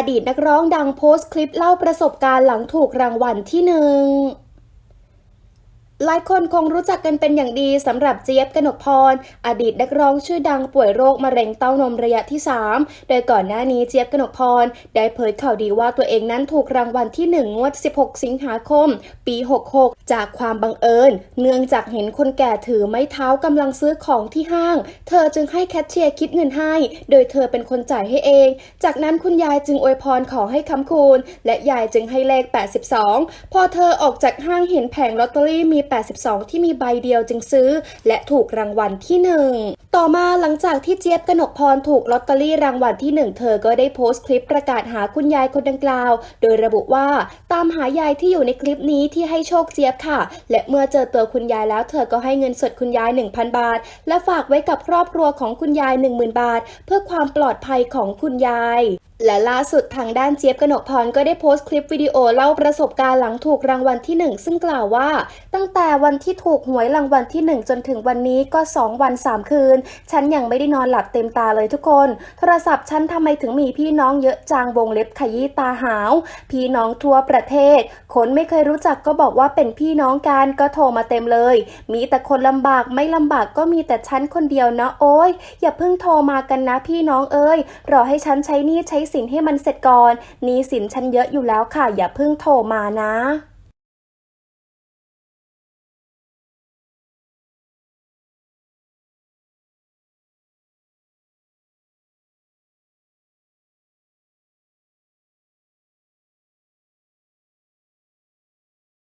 อดีตนักร้องดังโพสต์คลิปเล่าประสบการณ์หลังถูกรางวัลที่หนึ่ง หลายคนคงรู้จักกันเป็นอย่างดีสำหรับเจี๊ยบกนกพร อดีตนักร้องชื่อดังป่วยโรคมะเร็งเต้านมระยะที่ 3 โดยก่อนหน้านี้เจี๊ยบกนกพร ได้เผยข่าวดีว่าตัวเองนั้นถูกรางวัลที่ 1 งวด 16 สิงหาคม ปี 66 จากความบังเอิญ เนื่องจากเห็นคนแก่ถือไม้เท้ากำลังซื้อของที่ห้าง เธอจึงให้แคชเชียร์คิดเงินให้ โดยเธอเป็นคนจ่ายให้เอง จากนั้นคุณยายจึงอวยพรขอให้คำคูณ และยายจึงให้เลข 82 พอเธอออกจากห้างเห็นแผงลอตเตอรี่มี82 ที่มีใบเดียวจึงซื้อ และถูกรางวัลที่หนึ่งต่อมาหลังจากที่เจี๊ยบกนกพรถูกลอตเตอรี่รางวัลที่หนึ่งเธอก็ได้โพสต์คลิปประกาศหาคุณยายคนดังกล่าว โดยระบุว่าตามหายายที่อยู่ในคลิปนี้ที่ให้โชคเจี๊ยบค่ะ และเมื่อเจอตัวคุณยายแล้ว เธอก็ให้เงินสดคุณยาย 1,000 บาท และฝากไว้กับครอบครัวของคุณยาย 10,000 บาท เพื่อความปลอดภัยของคุณยาย และล่าสุดทางด้านเจี๊ยบกนกพรก็ได้โพสต์คลิปวิดีโอเล่าประสบการณ์หลังถูกรางวัลที่ 1 ซึ่งกล่าวว่า ตั้งแต่วันที่ถูกหวยรางวัลที่ 1 จนถึงวันนี้ก็ 2 วัน 3 คืน ฉันยังไม่ได้นอนหลับเต็มตาเลยทุกคน โทรศัพท์ฉันทำไมถึงมีพี่น้องเยอะจางวงเล็บขยี้ตาหาว พี่น้องทั่วประเทศ คนไม่เคยรู้จักก็บอกว่าเป็นพี่น้องกันก็โทรมาเต็มเลย มีแต่คนลำบากไม่ลำบากก็มีแต่ฉันคนเดียวนะโอ้ยอย่าเพิ่งโทรมากันนะพี่น้องเอ้ยรอให้ฉันใช้นี้ใช้สินให้มันเสร็จก่อนหนี้สินฉันเยอะอยู่แล้วค่ะ อย่าเพิ่งโทรมานะ